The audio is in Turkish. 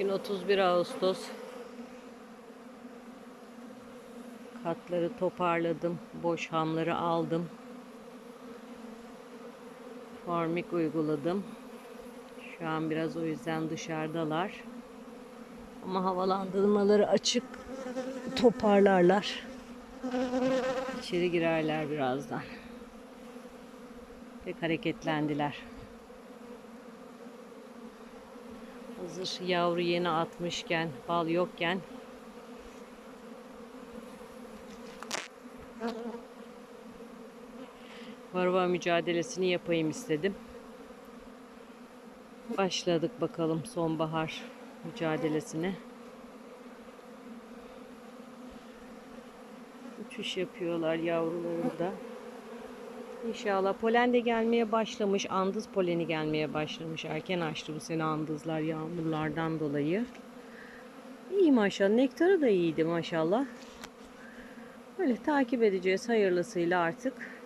Bugün 31 Ağustos. Katları toparladım. Boş hamları aldım. Formik uyguladım. Şu an biraz o yüzden dışarıdalar. Ama havalandırmaları açık toparlarlar. İçeri girerler birazdan. Pek hareketlendiler. Hazır yavru yeni atmışken, bal yokken varva mücadelesini yapayım istedim. Başladık bakalım sonbahar mücadelesine. Uçuş yapıyorlar yavruları da. İnşallah polen de gelmeye başlamış. Andız poleni gelmeye başlamış. Erken açtı bu sene andızlar yağmurlardan dolayı. İyi maşallah. Nektarı da iyiydi maşallah. Böyle takip edeceğiz hayırlısıyla artık.